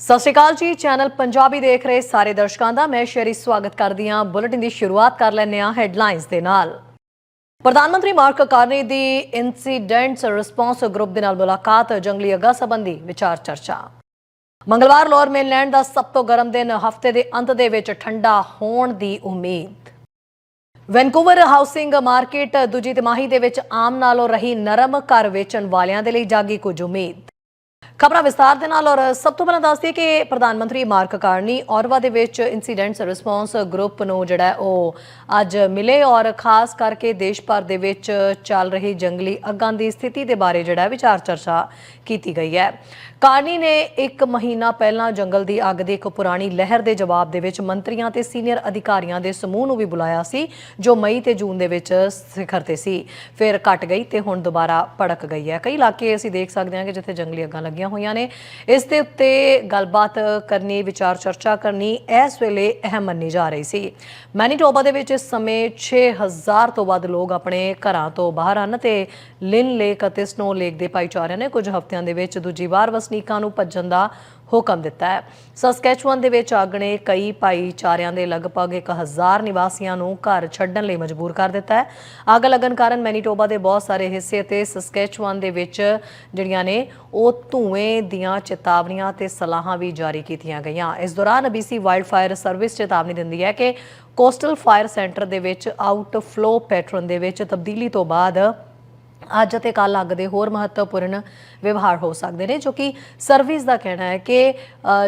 ਸਤਿ ਸ਼੍ਰੀ ਅਕਾਲ ਜੀ, ਚੈਨਲ ਪੰਜਾਬੀ ਦੇਖ ਰਹੇ ਸਾਰੇ ਦਰਸ਼ਕਾਂ ਦਾ। ਮੈਂ ਸ਼ੇਰੀ ਸਵਾਗਤ ਕਰਦੀ ਹਾਂ। ਬੁਲੇਟਿਨ ਦੀ ਸ਼ੁਰੂਆਤ ਕਰ ਲੈਂਦੇ ਹਾਂ ਹੈਡਲਾਈਨਸ ਦੇ ਨਾਲ। ਪ੍ਰਧਾਨ ਮੰਤਰੀ ਮਾਰਕ ਕਾਰਨੀ ਦੀ ਇਨਸੀਡੈਂਟਸ ਰਿਸਪੌਂਸ ਗਰੁੱਪ ਦੇ ਨਾਲ ਮੁਲਾਕਾਤ, ਜੰਗਲੀ ਅੱਗਾ ਸੰਬੰਧੀ ਵਿਚਾਰ ਚਰਚਾ। ਮੰਗਲਵਾਰ ਲੋਅਰ ਮੇਨਲੈਂਡ ਦਾ ਸਭ ਤੋਂ ਗਰਮ ਦਿਨ, ਹਫ਼ਤੇ ਦੇ ਅੰਤ ਦੇ ਵਿੱਚ ਠੰਡਾ ਹੋਣ ਦੀ ਉਮੀਦ। ਵੈਨਕੂਵਰ ਹਾਊਸਿੰਗ ਮਾਰਕੀਟ, ਦੂਜੀ ਤਿਮਾਹੀ ਦੇ ਵਿੱਚ ਆਮ ਨਾਲੋਂ ਰਹੀ ਨਰਮ ਘਰ ਵੇਚਣ ਵਾਲਿਆਂ ਦੇ ਲਈ ਜਾਗੀ ਕੁਝ ਉਮੀਦ। ਖਬਰਾਂ ਵਿਸਤਾਰ ਦੇ ਨਾਲ ਔਰ ਸਭ ਤੋਂ ਪਹਿਲਾਂ ਦੱਸਦੀ ਕਿ ਪ੍ਰਧਾਨ ਮੰਤਰੀ ਮਾਰਕ ਕਾਰਨੀ ਔਰਵਾ ਦੇ ਵਿੱਚ ਇਨਸੀਡੈਂਟਸ ਰਿਸਪੌਂਸ ਗਰੁੱਪ ਨੂੰ ਜਿਹੜਾ ਉਹ ਅੱਜ ਮਿਲੇ ਔਰ ਖਾਸ ਕਰਕੇ ਦੇਸ਼ ਭਰ ਦੇ ਵਿੱਚ ਚੱਲ ਰਹੀ ਜੰਗਲੀ ਅੱਗਾਂ ਦੀ ਸਥਿਤੀ ਦੇ ਬਾਰੇ ਜਿਹੜਾ ਵਿਚਾਰ ਚਰਚਾ ਕੀਤੀ ਗਈ ਹੈ। ਕਾਰਨੀ ਨੇ ਇੱਕ ਮਹੀਨਾ ਪਹਿਲਾਂ ਜੰਗਲ ਦੀ ਅੱਗ ਦੀ ਇੱਕ ਪੁਰਾਣੀ ਲਹਿਰ ਦੇ ਜਵਾਬ ਦੇ ਵਿੱਚ ਮੰਤਰੀਆਂ ਤੇ ਸੀਨੀਅਰ ਅਧਿਕਾਰੀਆਂ ਦੇ ਸਮੂਹ ਨੂੰ ਵੀ ਬੁਲਾਇਆ ਸੀ, ਜੋ ਮਈ ਤੇ ਜੂਨ ਦੇ ਵਿੱਚ ਸਿਖਰ ਤੇ ਸੀ। ਫਿਰ ਘਟ ਗਈ ਤੇ ਹੁਣ ਦੁਬਾਰਾ ਭੜਕ ਗਈ ਹੈ। ਕਈ ਇਲਾਕੇ ਅਸੀਂ ਦੇਖ ਸਕਦੇ ਹਾਂ ਕਿ ਜਿੱਥੇ ਜੰਗਲੀ ਅੱਗਾਂ ਲੱਗੀਆਂ ਹੋਈਆਂ ਨੇ। ਇਸ ਦੇ ਉੱਤੇ ਗੱਲਬਾਤ ਕਰਨੀ, ਵਿਚਾਰ ਚਰਚਾ ਕਰਨੀ ਇਸ ਵੇਲੇ ਅਹਿਮ ਮੰਨੀ ਜਾ ਰਹੀ ਸੀ। ਮੈਨੀਟੋਬਾ ਦੇ ਵਿੱਚ ਇਸ ਸਮੇਂ 6000 ਤੋਂ ਵੱਧ ਲੋਕ ਆਪਣੇ ਘਰਾਂ ਤੋਂ ਬਾਹਰ ਹਨ ਤੇ ਲਿਨ ਲੇਕ ਅਤੇ ਸਨੋ ਲੇਕ ਦੇ ਭਾਈਚਾਰਿਆਂ ਨੇ ਕੁਝ ਹਫ਼ਤਿਆਂ ਦੇ ਵਿੱਚ ਦੂਜੀ ਵਾਰ ਵਸਨੀਕਾਂ ਨੂੰ ਭੱਜਣ ਦਾ ਹੁਕਮ ਦਿੱਤਾ ਹੈ। ਸਸਕੈਚੁਅਨ ਦੇ ਵਿੱਚ ਅੱਗ ਨੇ ਕਈ ਭਾਈਚਾਰਿਆਂ ਦੇ ਲਗਭਗ 1000 ਨਿਵਾਸੀਆਂ ਨੂੰ ਘਰ ਛੱਡਣ ਲਈ ਮਜਬੂਰ ਕਰ ਦਿੱਤਾ ਹੈ। ਅੱਗ ਲੱਗਣ ਕਾਰਨ ਮੈਨੀਟੋਬਾ ਦੇ ਬਹੁਤ ਸਾਰੇ ਹਿੱਸੇ ਅਤੇ ਸਸਕੈਚੁਅਨ ਦੇ ਵਿੱਚ ਜਿਹੜੀਆਂ ਨੇ, ਉਹ ਧੂਏ ਦੀਆਂ ਚੇਤਾਵਨੀਆਂ ਤੇ ਸਲਾਹਾਂ ਵੀ ਜਾਰੀ ਕੀਤੀਆਂ ਗਈਆਂ। ਇਸ ਦੌਰਾਨ BC ਵਾਈਲਡ ਫਾਇਰ ਸਰਵਿਸ ਚੇਤਾਵਨੀ ਦਿੰਦੀ ਹੈ ਕਿ ਕੋਸਟਲ ਫਾਇਰ ਸੈਂਟਰ ਦੇ ਵਿੱਚ ਆਊਟਫਲੋ ਪੈਟਰਨ ਦੇ ਵਿੱਚ ਤਬਦੀਲੀ ਤੋਂ ਬਾਅਦ ਅੱਜ ਅਤੇ ਕੱਲ ਅੱਗ ਦੇ ਹੋਰ ਮਹੱਤਵਪੂਰਨ ਵਿਵਹਾਰ ਹੋ ਸਕਦੇ ਨੇ, ਜੋ ਕਿ ਸਰਵਿਸ ਦਾ ਕਹਿਣਾ ਹੈ ਕਿ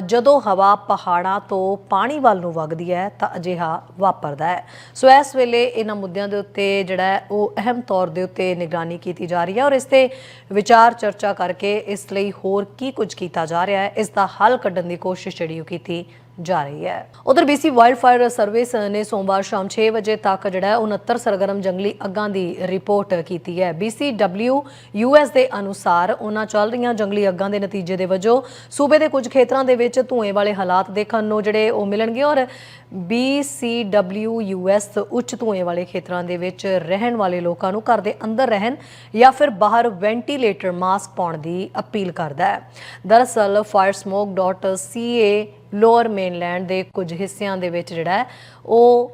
ਜਦੋਂ ਹਵਾ ਪਹਾੜਾਂ ਤੋਂ ਪਾਣੀ ਵੱਲ ਨੂੰ ਵਗਦੀ ਹੈ ਤਾਂ ਅਜਿਹਾ ਵਾਪਰਦਾ ਹੈ। ਸੋ ਇਸ ਵੇਲੇ ਇਹਨਾਂ ਮੁੱਦਿਆਂ ਦੇ ਉੱਤੇ ਜਿਹੜਾ ਉਹ ਅਹਿਮ ਤੌਰ ਦੇ ਉੱਤੇ ਨਿਗਰਾਨੀ ਕੀਤੀ ਜਾ ਰਹੀ ਹੈ ਔਰ ਇਸ ਤੇ ਵਿਚਾਰ ਚਰਚਾ ਕਰਕੇ ਇਸ ਲਈ ਹੋਰ ਕੀ ਕੁਝ ਕੀਤਾ ਜਾ ਰਿਹਾ ਹੈ, ਇਸ ਦਾ ਹੱਲ ਕੱਢਣ ਦੀ ਕੋਸ਼ਿਸ਼ ਜਿਹੜੀ ਉਹ ਕੀਤੀ ਜਾ ਰਹੀ ਹੈ। ਉਧਰ BC ਵਾਈਲਡ ਫਾਇਰ ਸਰਵਿਸ ਨੇ ਸੋਮਵਾਰ ਸ਼ਾਮ 6 ਵਜੇ ਤੱਕ ਜਿਹੜਾ 69 ਸਰਗਰਮ ਜੰਗਲੀ ਅੱਗਾਂ ਦੀ ਰਿਪੋਰਟ ਕੀਤੀ ਹੈ। BCW US ਦੇ ਅਨੁਸਾਰ ਉਹਨਾਂ ਚੱਲ ਰਹੀਆਂ ਜੰਗਲੀ ਅੱਗਾਂ ਦੇ ਨਤੀਜੇ ਦੇ ਵਜੋਂ ਸੂਬੇ ਦੇ ਕੁਝ ਖੇਤਰਾਂ ਦੇ ਵਿੱਚ ਧੂਏ ਵਾਲੇ ਹਾਲਾਤ ਦੇਖਣ ਨੂੰ ਜਿਹੜੇ ਉਹ ਮਿਲਣਗੇ ਔਰ BCW US ਉੱਚ ਧੂਏ ਵਾਲੇ ਖੇਤਰਾਂ ਦੇ ਵਿੱਚ ਰਹਿਣ ਵਾਲੇ ਲੋਕਾਂ ਨੂੰ ਘਰ ਦੇ ਅੰਦਰ ਰਹਿਣ ਜਾਂ ਫਿਰ ਬਾਹਰ ਵੈਂਟੀਲੇਟਰ ਮਾਸਕ ਪਾਉਣ ਦੀ ਅਪੀਲ ਕਰਦਾ ਹੈ। ਦਰਅਸਲ firesmoke.ca ਲੋਅਰ ਮੇਨਲੈਂਡ ਦੇ ਕੁਝ ਹਿੱਸਿਆਂ ਦੇ ਵਿੱਚ ਜਿਹੜਾ ਉਹ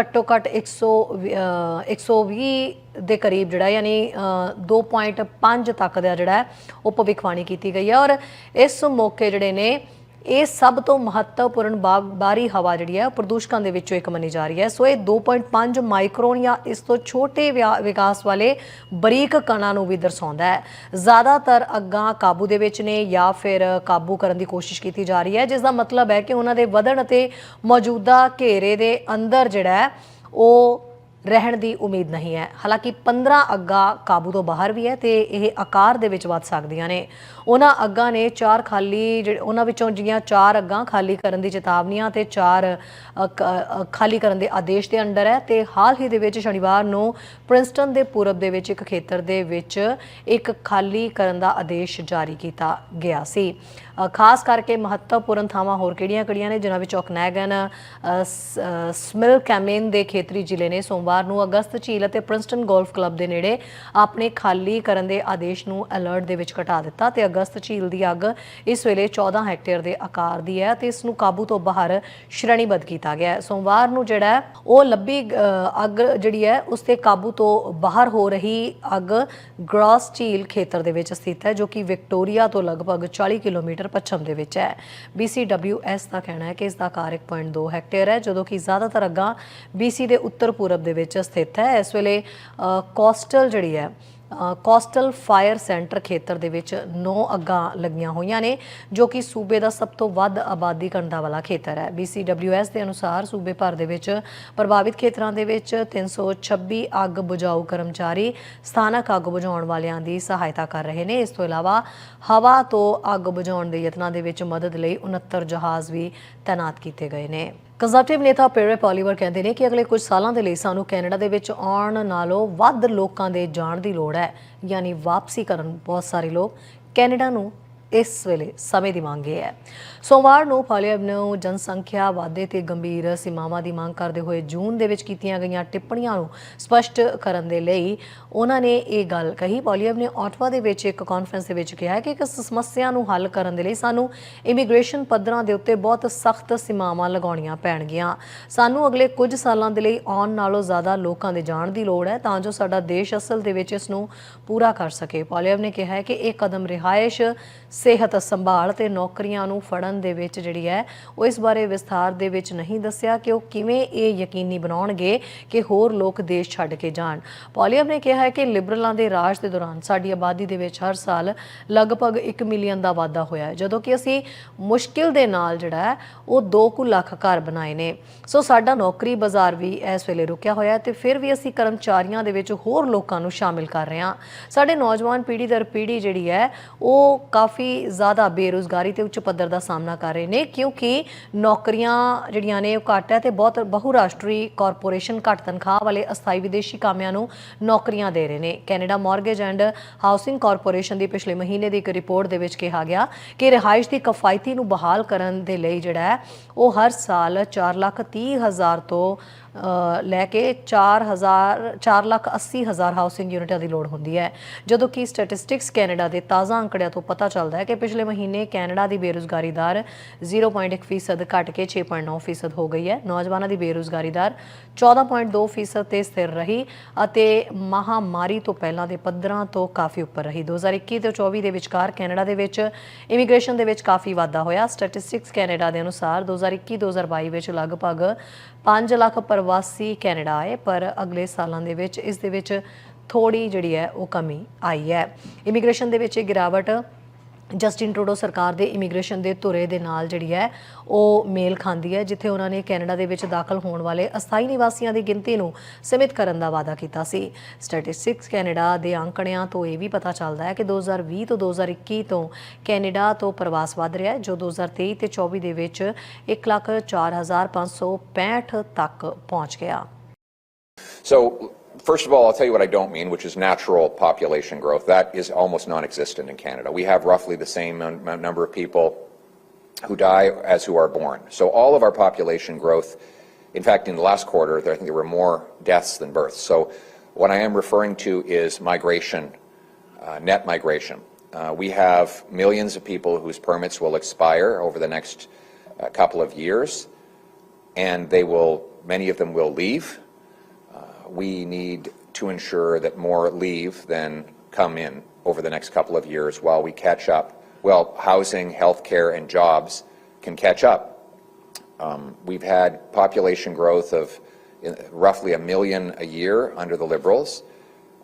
ਘੱਟੋ ਘੱਟ 100 ਵੀ- ਅ, 120 ਦੇ ਕਰੀਬ ਜਿਹੜਾ ਯਾਨੀ ਅ, 2.5 ਤੱਕ ਦਾ ਜਿਹੜਾ ਉਹ ਭਵਿੱਖਬਾਣੀ ਕੀਤੀ ਗਈ ਹੈ। ਔਰ ਇਸ ਮੌਕੇ ਜਿਹੜੇ ਨੇ ਇਹ ਸਭ ਤੋਂ ਮਹੱਤਵਪੂਰਨ ਬਾ- ਬਾਹਰੀ ਹਵਾ ਜਿਹੜੀ ਹੈ ਪ੍ਰਦੂਸ਼ਕਾਂ ਦੇ ਵਿੱਚੋਂ ਇੱਕ ਮੰਨੀ ਜਾ ਰਹੀ ਹੈ। ਸੋ ਇਹ 2.5 ਮਾਈਕਰੋਨ ਜਾਂ ਇਸ ਤੋਂ ਛੋਟੇ ਵਿਆ- ਵਿਕਾਸ ਵਾਲੇ ਬਰੀਕ ਕਣਾਂ ਨੂੰ ਵੀ ਦਰਸਾਉਂਦਾ ਹੈ। ਜ਼ਿਆਦਾਤਰ ਅੱਗਾਂ ਕਾਬੂ ਦੇ ਵਿੱਚ ਨੇ ਜਾਂ ਫਿਰ ਕਾਬੂ ਕਰਨ ਦੀ ਕੋਸ਼ਿਸ਼ ਕੀਤੀ ਜਾ ਰਹੀ ਹੈ, ਜਿਸ ਦਾ ਮਤਲਬ ਹੈ ਕਿ ਉਹਨਾਂ ਦੇ ਵਧਣ ਅਤੇ ਮੌਜੂਦਾ ਘੇਰੇ ਦੇ ਅੰਦਰ ਜਿਹੜਾ ਉਹ ਰਹਿਣ ਦੀ ਉਮੀਦ ਨਹੀਂ ਹੈ। ਹਾਲਾਂਕਿ 15 ਅੱਗਾ ਕਾਬੂ ਤੋਂ ਬਾਹਰ ਵੀ ਹੈ ਤੇ ਇਹ ਆਕਾਰ ਦੇ ਵਿੱਚ ਵੱਧ ਸਕਦੀਆਂ ਨੇ। ਉਹਨਾਂ ਅੱਗਾਂ ਨੇ ਚਾਰ ਖਾਲੀ ਜਿਹੜੇ ਉਹਨਾਂ ਵਿੱਚੋਂ ਜਿਹੜੀਆਂ ਚਾਰ ਅੱਗਾਂ ਖਾਲੀ ਕਰਨ ਦੀ ਚੇਤਾਵਨੀਆਂ ਤੇ ਚਾਰ ਖਾਲੀ ਕਰਨ ਦੇ ਆਦੇਸ਼ ਦੇ ਅੰਡਰ ਹੈ ਤੇ ਹਾਲ ਹੀ ਦੇ ਵਿੱਚ ਸ਼ਨੀਵਾਰ ਨੂੰ ਪ੍ਰਿੰਸਟਨ ਦੇ ਪੂਰਬ ਦੇ ਵਿੱਚ ਇੱਕ ਖੇਤਰ ਦੇ ਵਿੱਚ ਇੱਕ ਖਾਲੀ ਕਰਨ ਦਾ ਆਦੇਸ਼ ਜਾਰੀ ਕੀਤਾ ਗਿਆ ਸੀ। ਖਾਸ ਕਰਕੇ ਮਹੱਤਵਪੂਰਨ ਥਾਵਾਂ ਹੋਰ ਕਿਹੜੀਆਂ-ਕਿਹੜੀਆਂ ਨੇ ਜਿਨ੍ਹਾਂ ਵਿੱਚ ਔਕਨੈਗਨ ਅ, ਸਮਿਲ ਕੈਮੇਨ ਦੇ ਖੇਤਰੀ ਜ਼ਿਲ੍ਹੇ ਨੇ ਸੋਮਵਾਰ ਨੂੰ ਅਗਸਤ ਝੀਲ ਅਤੇ ਪ੍ਰਿੰਸਟਨ ਗੋਲਫ ਕਲੱਬ ਦੇ ਨੇੜੇ ਆਪਣੇ ਖਾਲੀ ਕਰਨ ਦੇ ਆਦੇਸ਼ ਨੂੰ ਅਲਰਟ ਦੇ ਵਿੱਚ ਘਟਾ ਦਿੱਤਾ ਤੇ ਅਗਸਤ ਝੀਲ ਦੀ ਅੱਗ ਇਸ ਵੇਲੇ 14 ਹੈਕਟੇਅਰ ਦੇ ਆਕਾਰ ਦੀ ਹੈ ਤੇ ਇਸ ਨੂੰ ਕਾਬੂ ਤੋਂ ਬਾਹਰ ਸ਼੍ਰੇਣੀਬੱਧ ਕੀਤਾ ਗਿਆ ਹੈ। ਸੋਮਵਾਰ ਨੂੰ ਜਿਹੜਾ ਉਹ ਲੱਭੀ ਅੱਗ ਜਿਹੜੀ ਹੈ, ਉਸ ਤੇ ਕਾਬੂ ਤੋਂ ਬਾਹਰ ਹੋ ਰਹੀ ਅੱਗ ਗ੍ਰਾਸ ਝੀਲ ਖੇਤਰ ਦੇ ਵਿੱਚ ਸਥਿਤ ਹੈ, ਜੋ ਕਿ ਵਿਕਟੋਰੀਆ ਤੋਂ ਲਗਭਗ 40 ਕਿਲੋਮੀਟਰ ਪੱਛਮ ਦੇ ਵਿੱਚ ਹੈ। BCWS ਦਾ ਕਹਿਣਾ ਹੈ ਕਿ ਇਸ ਦਾ ਆਕਾਰ 1.2 ਹੈਕਟੇਅਰ ਹੈ, ਜਦੋਂ ਕਿ ਜ਼ਿਆਦਾਤਰ ਅੱਗਾਂ BC ਦੇ ਉੱਤਰ ਪੂਰਬ ਦੇ ਵਿੱਚ ਸਥਿਤ ਹੈ। ਇਸ ਵੇਲੇ ਕੋਸਟਲ ਜਿਹੜੀ ਹੈ ਕੋਸਟਲ ਫਾਇਰ ਸੈਂਟਰ ਖੇਤਰ ਦੇ ਵਿੱਚ 9 ਅੱਗਾਂ ਲੱਗੀਆਂ ਹੋਈਆਂ ਨੇ, ਜੋ ਕਿ ਸੂਬੇ ਦਾ ਸਭ ਤੋਂ ਵੱਧ ਆਬਾਦੀ ਕਰਦਾ ਵਾਲਾ ਖੇਤਰ ਹੈ। BCWS ਦੇ ਅਨੁਸਾਰ ਸੂਬੇ ਭਰ ਦੇ ਵਿੱਚ ਪ੍ਰਭਾਵਿਤ ਖੇਤਰਾਂ ਦੇ ਵਿੱਚ 326 ਅੱਗ ਬੁਝਾਊ ਕਰਮਚਾਰੀ ਸਥਾਨਕ ਅੱਗ ਬੁਝਾਉਣ ਵਾਲਿਆਂ ਦੀ ਸਹਾਇਤਾ ਕਰ ਰਹੇ ਨੇ। ਇਸ ਤੋਂ ਇਲਾਵਾ ਹਵਾ ਤੋਂ ਅੱਗ ਬੁਝਾਉਣ ਦੇ ਯਤਨਾਂ ਦੇ ਵਿੱਚ ਮਦਦ ਲਈ 69 ਜਹਾਜ਼ ਵੀ ਤਾਇਨਾਤ ਕੀਤੇ ਗਏ ਨੇ। ਕੰਜ਼ਰਵੇਟਿਵ ਨੇਤਾ ਪੇਰੇ ਪੋਲੀਵਰ ਕਹਿੰਦੇ ਨੇ ਕਿ ਅਗਲੇ ਕੁਝ ਸਾਲਾਂ ਦੇ ਲਈ ਸਾਨੂੰ ਕੈਨੇਡਾ ਦੇ ਵਿੱਚ ਆਉਣ ਨਾਲੋਂ ਵੱਧ ਲੋਕਾਂ ਦੇ ਜਾਣ ਦੀ ਲੋੜ ਹੈ, ਯਾਨੀ ਵਾਪਸੀ ਕਰਨ ਬਹੁਤ ਸਾਰੇ ਲੋਕ ਕੈਨੇਡਾ ਨੂੰ ਇਸ ਵੇਲੇ ਸਮੇਂ ਦੀ ਮੰਗ ਇਹ ਹੈ। ਸੋਮਵਾਰ ਨੂੰ ਪਾਲੀਅਬ ਨੂੰ ਜਨਸੰਖਿਆ ਵਾਧੇ ਤੇ ਗੰਭੀਰ ਸੀਮਾਵਾਂ ਦੀ ਮੰਗ ਕਰਦੇ ਹੋਏ ਜੂਨ ਦੇ ਵਿੱਚ ਕੀਤੀਆਂ ਗਈਆਂ ਟਿੱਪਣੀਆਂ ਨੂੰ ਸਪਸ਼ਟ ਕਰਨ ਦੇ ਲਈ ਉਹਨਾਂ ਨੇ ਇਹ ਗੱਲ ਕਹੀ। ਪਾਲੀਅਬ ਨੇ ਆਟਵਾ ਦੇ ਵਿੱਚ ਇੱਕ ਕਾਨਫਰੰਸ ਦੇ ਵਿੱਚ ਕਿਹਾ ਕਿ ਇਸ ਸਮੱਸਿਆ ਨੂੰ ਹੱਲ ਕਰਨ ਦੇ ਲਈ ਸਾਨੂੰ ਇਮੀਗ੍ਰੇਸ਼ਨ ਪੱਧਰਾਂ ਦੇ ਉੱਤੇ ਬਹੁਤ ਸਖਤ ਸੀਮਾਵਾਂ ਲਗਾਉਣੀਆਂ ਪੈਣਗੀਆਂ। ਸਾਨੂੰ ਅਗਲੇ ਕੁਝ ਸਾਲਾਂ ਦੇ ਲਈ ਆਉਣ ਨਾਲੋਂ ਜ਼ਿਆਦਾ ਲੋਕਾਂ ਦੇ ਜਾਣ ਦੀ ਲੋੜ ਹੈ ਤਾਂ ਜੋ ਸਾਡਾ ਦੇਸ਼ ਅਸਲ ਦੇ ਵਿੱਚ ਇਸ ਨੂੰ ਪੂਰਾ ਕਰ ਸਕੇ। ਪਾਲੀਅਬ ਨੇ ਕਿਹਾ ਕਿ ਇਹ ਕਦਮ ਰਿਹਾਇਸ਼, ਸਿਹਤ ਸੰਭਾਲ ਤੇ ਨੌਕਰੀਆਂ ਨੂੰ ਫੜਨ ਦੇ ਵਿੱਚ ਜਿਹੜੀ ਹੈ, ਉਹ ਇਸ ਬਾਰੇ ਵਿਸਥਾਰ ਦੇ ਵਿੱਚ ਨਹੀਂ ਦੱਸਿਆ ਕਿ ਉਹ ਕਿਵੇਂ ਇਹ ਯਕੀਨੀ ਬਣਾਉਣਗੇ ਕਿ ਹੋਰ ਲੋਕ ਦੇਸ਼ ਛੱਡ ਕੇ ਜਾਣ। ਪਾਲੀਅਬ ਨੇ ਕਿਹਾ ਹੈ ਕਿ ਲਿਬਰਲਾਂ ਦੇ ਰਾਜ ਦੇ ਦੌਰਾਨ ਸਾਡੀ ਆਬਾਦੀ ਦੇ ਵਿੱਚ ਹਰ ਸਾਲ ਲਗਭਗ 1 ਮਿਲੀਅਨ ਦਾ ਵਾਧਾ ਹੋਇਆ ਹੈ, ਜਦੋਂ ਕਿ ਅਸੀਂ ਮੁਸ਼ਕਿਲ ਦੇ ਨਾਲ ਜਿਹੜਾ ਹੈ, ਉਹ 2 ਕੁ ਲੱਖ ਘਰ ਬਣਾਏ ਨੇ। ਸੋ ਸਾਡਾ ਨੌਕਰੀ ਬਾਜ਼ਾਰ ਵੀ ਇਸ ਵੇਲੇ ਰੁਕਿਆ ਹੋਇਆ ਹੈ ਤੇ ਫਿਰ ਵੀ ਅਸੀਂ ਕਰਮਚਾਰੀਆਂ ਦੇ ਵਿੱਚ ਹੋਰ ਲੋਕਾਂ ਨੂੰ ਸ਼ਾਮਿਲ ਕਰ ਰਹੇ ਹਾਂ। ਸਾਡੇ ਨੌਜਵਾਨ ਪੀੜ੍ਹੀ ਦਰ ਪੀੜ੍ਹੀ ਜਿਹੜੀ ਹੈ, ਉਹ ਕਾਫੀ ਜ਼ਿਆਦਾ ਬੇਰੁਜ਼ਗਾਰੀ ਤੇ ਉੱਚ ਪੱਧਰ ਦਾ ਸਾਹਮਣਾ ਕਰ ਰਹੇ ਨੇ, ਕਿਉਂਕਿ ਨੌਕਰੀਆਂ ਜਿਹੜੀਆਂ ਨੇ ਉਹ ਘੱਟ ਹੈ ਤੇ ਬਹੁਤ ਬਹੁਰਾਸ਼ਟਰੀ ਕਾਰਪੋਰੇਸ਼ਨ ਘੱਟ ਤਨਖਾਹ ਵਾਲੇ ਅਸਥਾਈ ਵਿਦੇਸ਼ੀ ਕਾਮਿਆਂ ਨੂੰ ਨੌਕਰੀਆਂ ਦੇ ਰਹੇ ਨੇ। Canada mortgage and housing corporation ਦੀ ਪਿਛਲੇ ਮਹੀਨੇ ਦੀ ਇੱਕ ਰਿਪੋਰਟ ਦੇ ਵਿੱਚ ਕਿਹਾ ਗਿਆ ਕਿ ਰਿਹਾਇਸ਼ ਦੀ ਕਿਫਾਇਤੀ ਨੂੰ ਬਹਾਲ ਕਰਨ ਦੇ ਲਈ ਜਿਹੜਾ ਹੈ, ਉਹ ਹਰ ਸਾਲ 4 ਲੱਖ 30 ਹਜ਼ਾਰ ਤੋਂ ਲੈ ਕੇ 4000 4 ਲੱਖ 80 ਹਜ਼ਾਰ ਹਾਊਸਿੰਗ ਯੂਨਿਟਾਂ ਦੀ ਲੋੜ ਹੁੰਦੀ ਹੈ। ਜਦੋਂ ਕਿ ਸਟੈਟਿਸਟਿਕਸ ਕੈਨੇਡਾ ਦੇ ਤਾਜ਼ਾ ਅੰਕੜਿਆਂ ਤੋਂ ਪਤਾ ਚੱਲਦਾ ਹੈ ਕਿ ਪਿਛਲੇ ਮਹੀਨੇ ਕੈਨੇਡਾ ਦੀ ਬੇਰੁਜ਼ਗਾਰੀ ਦਰ 0.1% ਫੀਸਦ ਘਟ ਕੇ 6.9% ਫੀਸਦ ਹੋ ਗਈ ਹੈ। ਨੌਜਵਾਨਾਂ ਦੀ ਬੇਰੁਜ਼ਗਾਰੀ ਦਰ 14.2% ਫੀਸਦ ਤੇ ਸਥਿਰ ਰਹੀ ਅਤੇ ਮਹਾਮਾਰੀ ਤੋਂ ਪਹਿਲਾਂ ਦੇ ਪੱਧਰਾਂ ਤੋਂ ਕਾਫੀ ਉੱਪਰ ਰਹੀ। 2021 ਤੇ 24 ਦੇ ਵਿਚਕਾਰ ਕੈਨੇਡਾ ਦੇ ਵਿੱਚ ਇਮੀਗ੍ਰੇਸ਼ਨ ਦੇ ਵਿੱਚ ਕਾਫੀ ਵਾਧਾ ਹੋਇਆ। ਸਟੈਟਿਸਟਿਕਸ ਕੈਨੇਡਾ ਦੇ ਅਨੁਸਾਰ 2021-2022 ਵਿੱਚ ਲਗਭਗ 5 ਲੱਖ ਪ੍ਰਵਾਸੀ ਕੈਨੇਡਾ ਆਏ, ਪਰ ਅਗਲੇ ਸਾਲਾਂ ਦੇ ਵਿੱਚ ਇਸ ਦੇ ਵਿੱਚ ਥੋੜੀ ਜਿਹੜੀ ਹੈ ਉਹ ਕਮੀ ਆਈ ਹੈ। ਇਮੀਗ੍ਰੇਸ਼ਨ ਦੇ ਵਿੱਚ ਇਹ ਗਿਰਾਵਟ ਜਸਟਿਨ ਟਰੂਡੋ ਸਰਕਾਰ ਦੇ ਇਮੀਗ੍ਰੇਸ਼ਨ ਦੇ ਧੁਰੇ ਦੇ ਨਾਲ ਜਿਹੜੀ ਹੈ ਉਹ ਮੇਲ ਖਾਂਦੀ ਹੈ ਜਿੱਥੇ ਉਹਨਾਂ ਨੇ ਕੈਨੇਡਾ ਦੇ ਵਿੱਚ ਦਾਖਲ ਹੋਣ ਵਾਲੇ ਅਸਥਾਈ ਨਿਵਾਸੀਆਂ ਦੀ ਗਿਣਤੀ ਨੂੰ ਸੀਮਿਤ ਕਰਨ ਦਾ ਵਾਅਦਾ ਕੀਤਾ ਸੀ। ਸਟੈਟਿਸਟਿਕਸ ਕੈਨੇਡਾ ਦੇ ਅੰਕੜਿਆਂ ਤੋਂ ਇਹ ਵੀ ਪਤਾ ਚੱਲਦਾ ਹੈ ਕਿ 2020 ਤੋਂ 2021 ਤੋਂ ਕੈਨੇਡਾ ਤੋਂ ਪ੍ਰਵਾਸ ਵਧ ਰਿਹਾ ਹੈ ਜੋ 2023 ਤੇ 24 ਦੇ ਵਿੱਚ 1,04,565 ਤੱਕ ਪਹੁੰਚ ਗਿਆ। So, first of all, I'll tell you what I don't mean, which is natural population growth. That is almost non-existent in Canada. We have roughly the same number of people who die as who are born. So all of our population growth, in fact, in the last quarter, I think there were more deaths than births. So what I am referring to is migration, uh, net migration. Uh, we have millions of people whose permits will expire over the next uh, couple of years, and they will, many of them will leave we need to ensure that more leave than come in over the next couple of years while we catch up. Well, housing, healthcare, and jobs can catch up. Um, we've had population growth of roughly a million a year under the Liberals,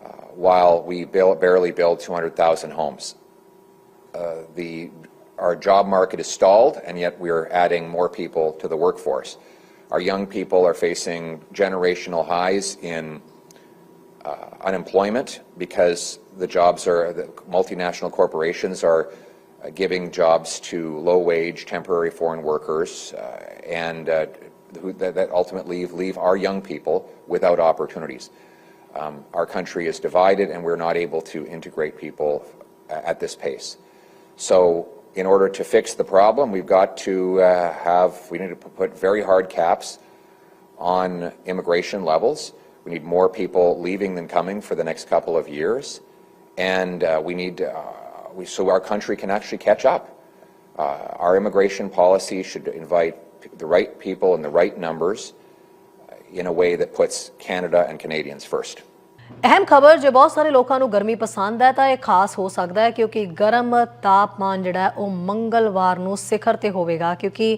uh, while we barely build 200,000 homes. Uh, the, our job market is stalled, and yet we're adding more people to the workforce. Our young people are facing generational highs in uh, unemployment because the jobs are, the multinational corporations are uh, giving jobs to low-wage temporary foreign workers uh, and uh, who, that, that ultimately leave, leave our young people without opportunities. Um, our country is divided and we're not able to integrate people uh, at this pace. So in order to fix the problem, we've got to uh, have, we need to put very hard caps on immigration levels. We need more people leaving than coming for the next couple of years. And uh, we need, uh, we, so our country can actually catch up. Uh, our immigration policy should invite the right people in the right numbers in a way that puts Canada and Canadians first. ਅਹਿਮ ਖਬਰ, ਜੇ ਬਹੁਤ ਸਾਰੇ ਲੋਕਾਂ ਨੂੰ ਗਰਮੀ ਪਸੰਦ ਹੈ, ਤਾਂ ਇਹ ਖਾਸ ਹੋ ਸਕਦਾ ਹੈ ਕਿਉਂਕਿ ਗਰਮ ਤਾਪਮਾਨ ਜਿਹੜਾ ਉਹ ਮੰਗਲਵਾਰ ਨੂੰ ਸਿਖਰ ਤੇ ਹੋਵੇਗਾ ਕਿਉਂਕਿ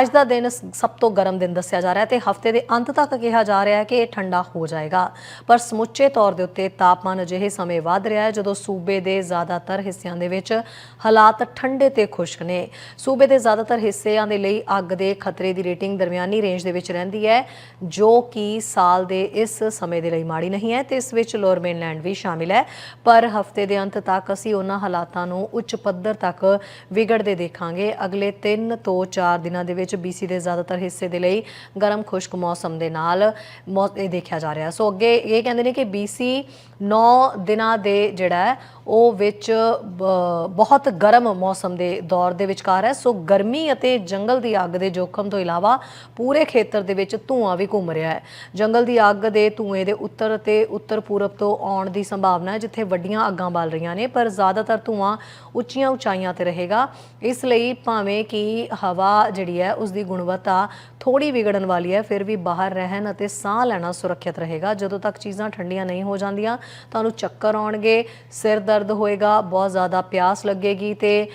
ਅੱਜ ਦਾ ਦਿਨ ਸ- ਸਭ ਤੋਂ ਗਰਮ ਦਿਨ ਦੱਸਿਆ ਜਾ ਰਿਹਾ ਹੈ ਤੇ ਹਫ਼ਤੇ ਦੇ ਅੰਤ ਤੱਕ ਕਿਹਾ ਜਾ ਰਿਹਾ ਹੈ ਕਿ ਇਹ ਠੰਡਾ ਹੋ ਜਾਏਗਾ। ਪਰ ਸਮੁੱਚੇ ਤੌਰ ਦੇ ਉੱਤੇ ਤਾਪਮਾਨ ਅਜਿਹੇ ਸਮੇਂ ਵੱਧ ਰਿਹਾ ਹੈ ਜਦੋਂ ਸੂਬੇ ਦੇ ਜ਼ਿਆਦਾਤਰ ਹਿੱਸਿਆਂ ਦੇ ਵਿੱਚ ਹਾਲਾਤ ਠੰਡੇ ਤੇ ਖੁਸ਼ਕ ਨੇ। ਸੂਬੇ ਦੇ ਜ਼ਿਆਦਾਤਰ ਹਿੱਸਿਆਂ ਦੇ ਲਈ ਅੱਗ ਦੇ ਖਤਰੇ ਦੀ ਰੇਟਿੰਗ ਦਰਮਿਆਨੀ ਰੇਂਜ ਦੇ ਵਿੱਚ ਰਹਿੰਦੀ ਹੈ, ਜੋ ਕਿ ਸਾਲ ਦੇ ਇਸ ਸਮੇਂ ਦੇ ਲਈ ਮਾੜੀ ਨਹੀਂ ਹੈ ਤੇ ਇਸ ਇਸ ਵਿੱਚ ਲੋਅਰ ਮੇਨਲੈਂਡ ਵੀ ਸ਼ਾਮਿਲ ਹੈ। ਪਰ ਹਫ਼ਤੇ ਦੇ ਅੰਤ ਤੱਕ ਅਸੀਂ ਉਹਨਾਂ ਹਾਲਾਤਾਂ ਨੂੰ ਉੱਚ ਪੱਧਰ ਤੱਕ ਵਿਗੜਦੇ ਦੇਖਾਂਗੇ। ਅਗਲੇ 3 ਤੋਂ 4 ਦਿਨਾਂ ਦੇ ਵਿੱਚ BC ਦੇ ਜ਼ਿਆਦਾਤਰ ਹਿੱਸੇ ਦੇ ਲਈ ਗਰਮ ਖੁਸ਼ਕ ਮੌਸਮ ਦੇ ਨਾਲ ਮੌ- ਇਹ ਦੇਖਿਆ ਜਾ ਰਿਹਾ। ਸੋ ਅੱਗੇ ਇਹ ਕਹਿੰਦੇ ਨੇ ਕਿ BC 9 ਦਿਨਾਂ ਦੇ ਜਿਹੜਾ ਉਹ ਵਿੱਚ ਬ- ਬਹੁਤ ਗਰਮ ਮੌਸਮ ਦੇ ਦੌਰ ਦੇ ਵਿਚਕਾਰ ਹੈ। ਸੋ ਗਰਮੀ ਅਤੇ ਜੰਗਲ ਦੀ ਅੱਗ ਦੇ ਜੋਖਮ ਤੋਂ ਇਲਾਵਾ ਪੂਰੇ ਖੇਤਰ ਦੇ ਵਿੱਚ ਧੂਆਂ ਵੀ ਘੁੰਮ ਰਿਹਾ ਹੈ। ਜੰਗਲ ਦੀ ਅੱਗ ਦੇ ਧੂਏ ਦੇ ਉੱਤਰ ਅਤੇ ਉੱਤਰ ਪੂਰਬ ਤੋਂ ਆਉਣ ਦੀ ਸੰਭਾਵਨਾ ਹੈ, ਜਿੱਥੇ ਵੱਡੀਆਂ ਅੱਗਾਂ ਬਲ ਰਹੀਆਂ ਨੇ, ਪਰ ਜ਼ਿਆਦਾਤਰ ਧੂਆਂ ਉੱਚੀਆਂ ਉਚਾਈਆਂ ਤੇ ਰਹੇਗਾ। ਇਸ ਲਈ ਭਾਵੇਂ ਕਿ ਹਵਾ ਜਿਹੜੀ ਹੈ ਉਸ ਦੀ ਗੁਣਵੱਤਾ ਥੋੜੀ ਵਿਗੜਨ ਵਾਲੀ ਹੈ, ਫਿਰ ਵੀ ਬਾਹਰ ਰਹਿਣ ਅਤੇ ਸਾਹ ਲੈਣਾ ਸੁਰੱਖਿਅਤ ਰਹੇਗਾ। ਜਦੋਂ ਤੱਕ ਚੀਜ਼ਾਂ ਠੰਡੀਆਂ ਨਹੀਂ ਹੋ ਜਾਂਦੀਆਂ ਤੁਹਾਨੂੰ ਚੱਕਰ ਆਉਣਗੇ, ਸਿਰ ਦਰਦ ਹੋਏਗਾ, ਬਹੁਤ ਜ਼ਿਆਦਾ ਪਿਆਸ ਲੱਗੇਗੀ ਤੇ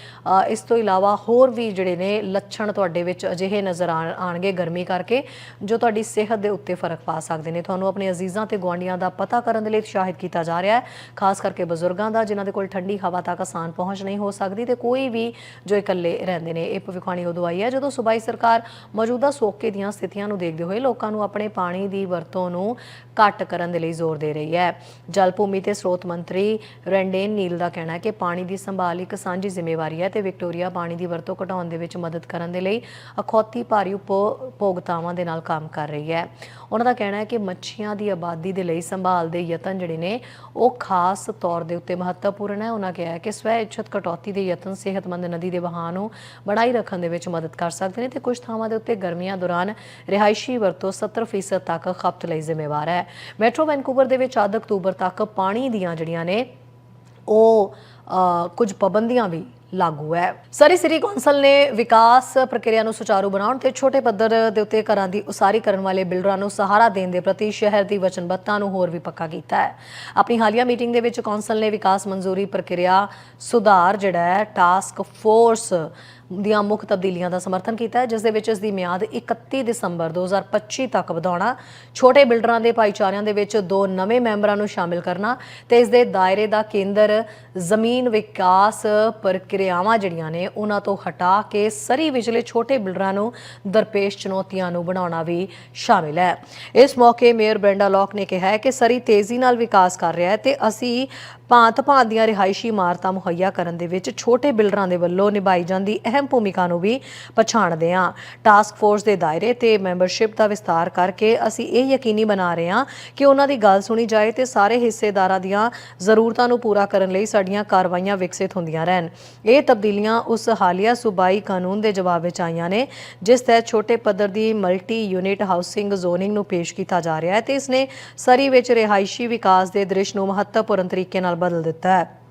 ਇਸ ਤੋਂ ਇਲਾਵਾ ਹੋਰ ਵੀ ਜਿਹੜੇ ਨੇ ਲੱਛਣ ਤੁਹਾਡੇ ਵਿੱਚ ਅਜਿਹੇ ਨਜ਼ਰ ਆਣ- ਆਣਗੇ ਗਰਮੀ ਕਰਕੇ, ਜੋ ਤੁਹਾਡੀ ਸਿਹਤ ਦੇ ਉੱਤੇ ਫ਼ਰਕ ਪਾ ਸਕਦੇ ਨੇ। ਤੁਹਾਨੂੰ ਆਪਣੇ ਅਜ਼ੀਜ਼ਾਂ ਤੇ ਗੁਆਂਢੀਆਂ ਦਾ ਪਤਾ ਕਰਨ ਦੇ ਲਈ ਉਤਸ਼ਾਹਿਤ ਕੀਤਾ ਜਾ ਰਿਹਾ ਹੈ, ਖਾਸ ਕਰਕੇ ਬਜ਼ੁਰਗਾਂ ਦਾ, ਜਿਨ੍ਹਾਂ ਦੇ ਕੋਲ ਠੰਡੀ ਹਵਾ ਤੱਕ ਆਸਾਨ ਪਹੁੰਚ ਨਹੀਂ ਹੋ ਸਕਦੀ ਤੇ ਕੋਈ ਵੀ ਜੋ ਇਕੱਲੇ ਰਹਿੰਦੇ ਨੇ, ਇਹ ਭਵਿੱਖਬਾਣੀ ਉਹ ਦਵਾਈ ਹੈ ਜਦੋਂ ਸੂਬਾਈ ਸਰਕਾਰ ਮੌਜੂਦਾ ਸੋਕੇ ਦੀਆਂ ਸਥਿਤੀਆਂ ਨੂੰ ਦੇਖਦੇ ਹੋਏ ਲੋਕਾਂ ਨੂੰ ਆਪਣੇ ਪਾਣੀ ਦੀ ਵਰਤੋਂ ਨੂੰ ਘੱਟ ਕਰਨ ਦੇ ਲਈ ਜ਼ੋਰ ਦੇ ਰਹੀ ਹੈ। ਜਲ ਭੂਮੀ ਤੇ ਸਰੋਤ ਮੰਤਰੀ ਰੈਂਡੇਨ ਨੀਲ ਦਾ ਕਹਿਣਾ ਹੈ ਕਿ ਪਾਣੀ ਦੀ ਸੰਭਾਲ ਇੱਕ ਸਾਂਝੀ ਜ਼ਿੰਮੇਵਾਰੀ ਹੈ ਤੇ ਵਿਕਟੋਰੀਆ ਪਾਣੀ ਦੀ ਵਰਤੋਂ ਘਟਾਉਣ ਦੇ ਵਿੱਚ ਮਦਦ ਕਰਨ ਦੇ ਲਈ ਅਖੌਤੀ ਭਾਰੀ ਉਪਭੋਗਤਾਵਾਂ ਦੇ ਨਾਲ ਕੰਮ ਕਰ ਰਹੀ ਹੈ। ਉਹਨਾਂ ਦਾ ਕਹਿਣਾ ਹੈ ਕਿ ਮੱਛੀਆਂ ਦੀ ਆਬਾਦੀ ਦੇ ਲਈ ਸੰਭਾਲ ਦੇ ਯਤਨ ਜਿਹੜੇ ਨੇ, ਉਹ ਖਾਸ ਤੌਰ ਦੇ ਉੱਤੇ ਮਹੱਤਵਪੂਰਨ ਹੈ। ਉਹਨਾਂ ਕਿਹਾ ਕਿ ਸਵੈ ਇੱਛਤ ਕਟੌਤੀ ਦੇ ਯਤਨ ਸਿਹਤਮੰਦ ਨਦੀ ਦੇ ਵਹਾਅ ਨੂੰ ਬਣਾਈ ਰੱਖਣ ਦੇ ਵਿੱਚ ਮਦਦ ਕਰ ਸਕਦੇ ਨੇ ਤੇ ਕੁਝ ਥਾਵਾਂ ਦੇ ਉੱਤੇ ਗਰਮੀਆਂ ਦੌਰਾਨ ਰਿਹਾਇਸ਼ੀ ਵਰਤੋਂ 70% ਤੱਕ ਖਪਤ ਲਈ ਜ਼ਿੰਮੇਵਾਰ ਹੈ। ਮੈਟਰੋ ਵੈਨਕੂਵਰ ਦੇ ਵਿੱਚ ਅੱਧ ਅਕਤੂਬਰ ਤੱਕ ਪਾਣੀ ਦੀਆਂ ਜਿਹੜੀਆਂ ਨੇ, ਉਹ ਕੁਝ ਪਾਬੰਦੀਆਂ ਵੀ ਲਾਗੂ ਹੈ। ਸਰੀ ਸਿਟੀ ਕੌਂਸਲ ਨੇ ਵਿਕਾਸ ਪ੍ਰਕਿਰਿਆ ਨੂੰ ਸੁਚਾਰੂ ਬਣਾਉਣ ਤੇ ਛੋਟੇ ਪੱਧਰ ਦੇ ਉੱਤੇ ਘਰਾਂ ਦੀ ਉਸਾਰੀ ਕਰਨ ਵਾਲੇ ਬਿਲਡਰਾਂ ਨੂੰ ਸਹਾਰਾ ਦੇਣ ਦੇ ਪ੍ਰਤੀ ਸ਼ਹਿਰ ਦੀ ਵਚਨਬੱਧਤਾ ਨੂੰ ਹੋਰ ਵੀ ਪੱਕਾ ਕੀਤਾ ਹੈ। ਆਪਣੀ ਹਾਲੀਆ ਮੀਟਿੰਗ ਦੇ ਵਿੱਚ ਕੌਂਸਲ ਨੇ ਵਿਕਾਸ ਮਨਜ਼ੂਰੀ ਪ੍ਰਕਿਰਿਆ ਸੁਧਾਰ ਜਿਹੜਾ ਹੈ ਟਾਸਕ ਫੋਰਸ ਦੀਆਂ ਮੁੱਖ ਤਬਦੀਲੀਆਂ ਦਾ ਸਮਰਥਨ ਕੀਤਾ ਹੈ, ਜਿਸ ਦੇ ਵਿੱਚ ਇਸ ਦੀ ਮਿਆਦ 31 ਦਸੰਬਰ 2025 ਤੱਕ ਵਧਾਉਣਾ, ਛੋਟੇ ਬਿਲਡਰਾਂ ਦੇ ਭਾਈਚਾਰਿਆਂ ਦੇ ਵਿੱਚ ਦੋ ਨਵੇਂ ਮੈਂਬਰਾਂ ਨੂੰ ਸ਼ਾਮਿਲ ਕਰਨਾ ਤੇ ਇਸ ਦੇ ਦਾਇਰੇ ਦਾ ਕੇਂਦਰ ਜ਼ਮੀਨ ਵਿਕਾਸ ਪ੍ਰਕਿਰਿਆਵਾਂ ਜਿਹੜੀਆਂ ਨੇ, ਉਹਨਾਂ ਤੋਂ ਹਟਾ ਕੇ ਸਰੀ ਵਿਚਲੇ ਛੋਟੇ ਬਿਲਡਰਾਂ ਨੂੰ ਦਰਪੇਸ਼ ਚੁਣੌਤੀਆਂ ਨੂੰ ਬਣਾਉਣਾ ਵੀ ਸ਼ਾਮਿਲ ਹੈ। ਇਸ ਮੌਕੇ ਮੇਅਰ ਬ੍ਰੈਂਡਾ ਲੌਕ ਨੇ ਕਿਹਾ ਹੈ ਕਿ ਸਰੀ ਤੇਜ਼ੀ ਨਾਲ ਵਿਕਾਸ ਕਰ ਰਿਹਾ ਹੈ ਤੇ ਅਸੀਂ ਭਾਂਤ ਭਾਂਤ ਦੀਆਂ ਰਿਹਾਇਸ਼ੀ ਇਮਾਰਤਾਂ ਮੁਹੱਈਆ ਕਰਨ ਦੇ ਵਿੱਚ ਛੋਟੇ ਬਿਲਡਰਾਂ ਦੇ ਵੱਲੋਂ ਨਿਭਾਈ ਜਾਂਦੀ ਅਹਿਮ ਭੂਮਿਕਾ ਨੂੰ ਵੀ ਪਛਾਣਦੇ ਹਾਂ। ਟਾਸਕ ਫੋਰਸ ਦੇ ਦਾਇਰੇ ਤੇ ਮੈਂਬਰਸ਼ਿਪ ਦਾ ਵਿਸਤਾਰ ਕਰਕੇ ਅਸੀਂ ਇਹ ਯਕੀਨੀ ਬਣਾ ਰਹੇ ਹਾਂ ਕਿ ਉਹਨਾਂ ਦੀ ਗੱਲ ਸੁਣੀ ਜਾਏ ਤੇ ਸਾਰੇ ਹਿੱਸੇਦਾਰਾਂ ਦੀਆਂ ਜ਼ਰੂਰਤਾਂ ਨੂੰ ਪੂਰਾ ਕਰਨ ਲਈ ਸਾਡੀਆਂ ਕਾਰਵਾਈਆਂ ਵਿਕਸਿਤ ਹੁੰਦੀਆਂ ਰਹਿਣ। ਇਹ ਤਬਦੀਲੀਆਂ ਉਸ ਹਾਲੀਆ ਸੂਬਾਈ ਕਾਨੂੰਨ ਦੇ ਜਵਾਬ ਵਿੱਚ ਆਈਆਂ ਨੇ, ਜਿਸ ਤਹਿਤ ਛੋਟੇ ਪੱਧਰ ਦੀ ਮਲਟੀ ਯੂਨਿਟ ਹਾਊਸਿੰਗ ਜ਼ੋਨਿੰਗ ਨੂੰ ਪੇਸ਼ ਕੀਤਾ ਜਾ ਰਿਹਾ ਹੈ ਤੇ ਇਸ ਨੇ ਸਰੀ ਵਿੱਚ ਰਿਹਾਇਸ਼ੀ ਵਿਕਾਸ ਦੇ ਦ੍ਰਿਸ਼ ਨੂੰ ਮਹੱਤਵਪੂਰਨ ਤਰੀਕੇ ਨਾਲ ਬਦਲ ਦਿੱਤਾ ਹੈ।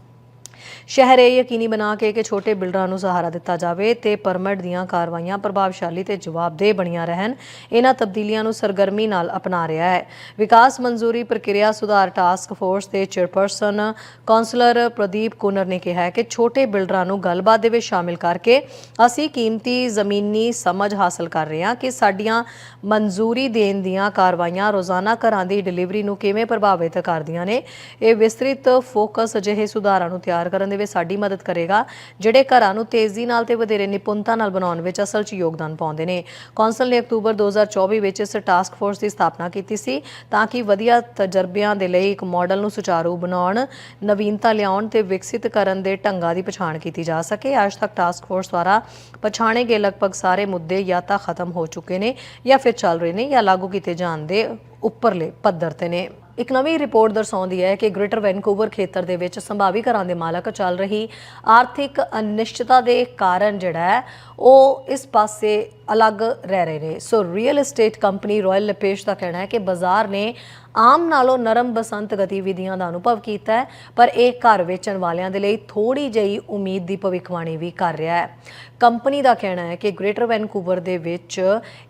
ਸ਼ਹਿਰ ਇਹ ਯਕੀਨੀ ਬਣਾ ਕੇ ਕਿ ਛੋਟੇ ਬਿਲਡਰਾਂ ਨੂੰ ਸਹਾਰਾ ਦਿੱਤਾ ਜਾਵੇ ਤੇ ਪਰਮਿਟ ਦੀਆਂ ਕਾਰਵਾਈਆਂ ਪ੍ਰਭਾਵਸ਼ਾਲੀ ਤੇ ਜਵਾਬਦੇਹ ਬਣੀਆਂ ਰਹਿਣ। ਇਹਨਾਂ ਤਬਦੀਲੀਆਂ ਨੂੰ ਸਰਗਰਮੀ ਨਾਲ ਅਪਣਾ ਰਿਹਾ ਹੈ। ਵਿਕਾਸ ਮਨਜ਼ੂਰੀ ਪ੍ਰਕਿਰਿਆ ਸੁਧਾਰ ਟਾਸਕ ਫੋਰਸ ਦੇ ਚੇਅਰਪਰਸਨ ਕਾਉਂਸਲਰ ਪ੍ਰਦੀਪ ਕੁਨਰ ਨੇ ਕਿਹਾ ਹੈ ਕਿ ਛੋਟੇ ਬਿਲਡਰਾਂ ਨੂੰ ਗੱਲਬਾਤ ਦੇ ਵਿੱਚ ਸ਼ਾਮਿਲ ਕਰਕੇ ਅਸੀਂ ਕੀਮਤੀ ਜ਼ਮੀਨੀ ਸਮਝ ਹਾਸਲ ਕਰ ਰਹੇ ਹਾਂ ਕਿ ਸਾਡੀਆਂ ਮਨਜ਼ੂਰੀ ਦੇਣ ਦੀਆਂ ਕਾਰਵਾਈਆਂ ਰੋਜ਼ਾਨਾ ਘਰਾਂ ਦੀ ਡਿਲੀਵਰੀ ਨੂੰ ਕਿਵੇਂ ਪ੍ਰਭਾਵਿਤ ਕਰਦੀਆਂ ਨੇ। ਇਹ ਵਿਸਤ੍ਰਿਤ ਫੋਕਸ ਅਜਿਹੇ ਸੁਧਾਰਾਂ ਨੂੰ ਤਿਆਰ ਕਰਨ ਦੇ ਵਿੱਚ ਸਾਡੀ ਮਦਦ ਕਰੇਗਾ, ਜਿਹੜੇ ਘਰਾਂ ਨੂੰ ਤੇਜ਼ੀ ਨਾਲ ਤੇ ਵਧੇਰੇ ਨਿਪੁੰਨਤਾ ਨਾਲ ਬਣਾਉਣ ਵਿੱਚ ਅਸਲ 'ਚ ਯੋਗਦਾਨ ਪਾਉਂਦੇ ਨੇ। ਕੌਂਸਲ ਨੇ ਅਕਤੂਬਰ 2024 ਵਿੱਚ ਇਸ ਟਾਸਕ ਫੋਰਸ ਦੀ ਸਥਾਪਨਾ ਕੀਤੀ ਸੀ ਤਾਂ ਕਿ ਵਧੀਆ ਤਜਰਬਿਆਂ ਦੇ ਲਈ ਇੱਕ ਮਾਡਲ ਨੂੰ ਸੁਚਾਰੂ ਬਣਾਉਣ, ਨਵੀਨਤਾ ਲਿਆਉਣ ਤੇ ਵਿਕਸਿਤ ਕਰਨ ਦੇ ਢੰਗਾਂ ਦੀ ਪਛਾਣ ਕੀਤੀ ਜਾ ਸਕੇ। ਅੱਜ ਤੱਕ ਟਾਸਕ ਫੋਰਸ ਦੁਆਰਾ ਪਛਾਣੇ ਗਏ ਲਗਭਗ ਸਾਰੇ ਮੁੱਦੇ ਜਾਂ ਤਾਂ ਖਤਮ ਹੋ ਚੁੱਕੇ ਨੇ ਜਾਂ ਫਿਰ ਚੱਲ ਰਹੇ ਨੇ ਜਾਂ ਲਾਗੂ ਕੀਤੇ ਜਾਣ ਦੇ ਉੱਪਰਲੇ ਪੱਧਰ ਤੇ ਨੇ। ਇੱਕ ਨਵੀਂ ਰਿਪੋਰਟ ਦਰਸਾਉਂਦੀ ਹੈ ਕਿ ਗ੍ਰੇਟਰ ਵੈਨਕੂਵਰ ਖੇਤਰ ਦੇ ਵਿੱਚ ਸੰਭਾਵੀ ਘਰਾਂ ਦੇ ਮਾਲਕ ਚੱਲ ਰਹੀ ਆਰਥਿਕ ਅਨਿਸ਼ਚਿਤਤਾ ਦੇ ਕਾਰਨ ਜਿਹੜਾ ਹੈ, ਉਹ ਇਸ ਪਾਸੇ ਅਲੱਗ ਰਹਿ ਰਹੇ ਨੇ। So real estate company Royal LePage ਦਾ ਕਹਿਣਾ ਹੈ ਕਿ ਬਾਜ਼ਾਰ ਨੇ ਆਮ ਨਾਲੋਂ ਨਰਮ ਬਸੰਤ ਗਤੀਵਿਧੀਆਂ ਦਾ ਅਨੁਭਵ ਕੀਤਾ ਹੈ, ਪਰ ਇਹ ਘਰ ਵੇਚਣ ਵਾਲਿਆਂ ਦੇ ਲਈ ਥੋੜੀ ਜਿਹੀ ਉਮੀਦ ਦੀ ਭਵਿੱਖਬਾਣੀ ਵੀ ਕਰ ਰਿਹਾ ਹੈ। ਕੰਪਨੀ ਦਾ ਕਹਿਣਾ ਹੈ ਕਿ ਗ੍ਰੇਟਰ ਵੈਨਕੂਵਰ ਦੇ ਵਿੱਚ